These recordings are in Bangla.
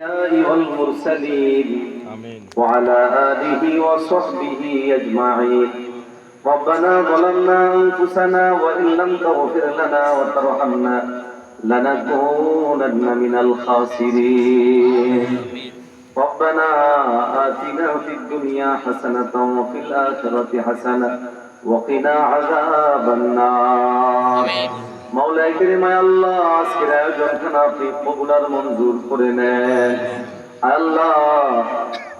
والمرسلين وعلى آله وصحبه أجمعين. ربنا ظلمنا أنفسنا وإن لم تغفر لنا وترحمنا لنكونن من الخاسرين. ربنا آتنا في الدنيا حسنة وفي الآخرة حسنة وقنا عذاب النار. মাওলাই করিমায় আল্লাহ আজকের আয়োজনখানা আপনি কবুলার মঞ্জুর করে নেন। আল্লাহ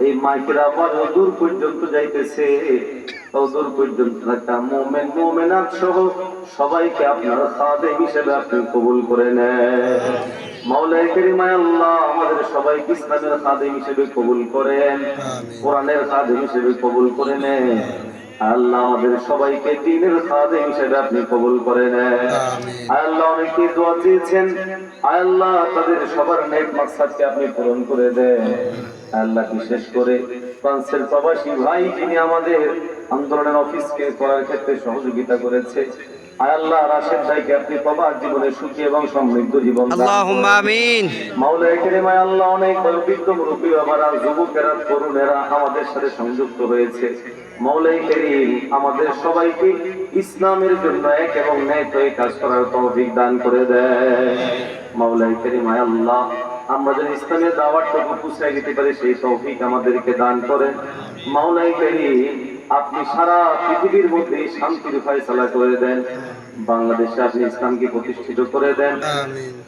এই মাইকের আবার দূর পর্যন্ত যাইতেছে। দূর পর্যন্ত একটা মোমেন মোমেনাত সহ সবাইকে আপনার খাদে হিসেবে আপনি কবুল করে নেন। মাওলাই করিমায় আল্লাহ আমাদের সবাইকে ইসলামের খাদে হিসেবে কবুল করেন। কোরআনের খাদে হিসেবে কবুল করে নেন। আল্লাহ আমাদের সবাইকে দিনের সাদে হিসেবে আপনি কবুল করে নেন। আল্লাহ অনেকে দোয়া চেয়েছেন। আল্লাহ তাদের সবার নেট মাকসাদকে আপনি পূরণ করে দেন। আল্লাহ বিশেষ করে ফ্রান্সের প্রবাসী ভাই যিনি আমাদের আন্দোলনের অফিসকে করার ক্ষেত্রে সহযোগিতা করেছে আমাদের সবাইকে ইসলামের জন্য এক এবং ন্যায় কাজ করার তহবিক দান করে দেয়। মাওলাই কারীম আল্লাহ আমরা যেন ইসলামের দাওয়াতটুকু পুষায় দিতে পারি সেই তহবিক আমাদেরকে দান করেন। মাওলাই আপনি সারা পৃথিবীর মধ্যে শান্তির ফয়সালা করে দেন। বাংলাদেশে আপনি ইসলামকে প্রতিষ্ঠিত করে দেন।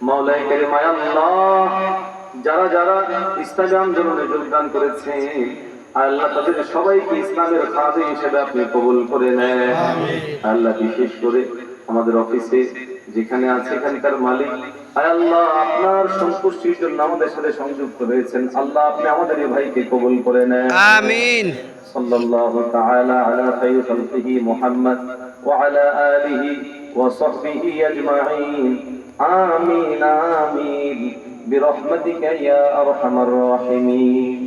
মাওলাই কারিমায় আল্লাহ। যারা যারা ইসলামী আন্দোলনে যোগদান করেছে আল্লাহ তাদের সবাইকে ইসলামের খাদে হিসেবে আপনি কবুল করে নেন। আল্লাহ বিশেষ করে আমাদের অফিসে যেখানে আছে এখানকার মালিক আয় আল্লাহ আপনার সন্তুষ্টির জন্য আমাদের সাথে সংযুক্ত হয়েছেন আল্লাহ আপনি আমাদের এই ভাইকে কবুল করে নেন آمين صلى الله تعالى على خير خلقه محمد وعلى آله وصحبه أجمعين آمين آمين برحمتك يا أرحم الراحمين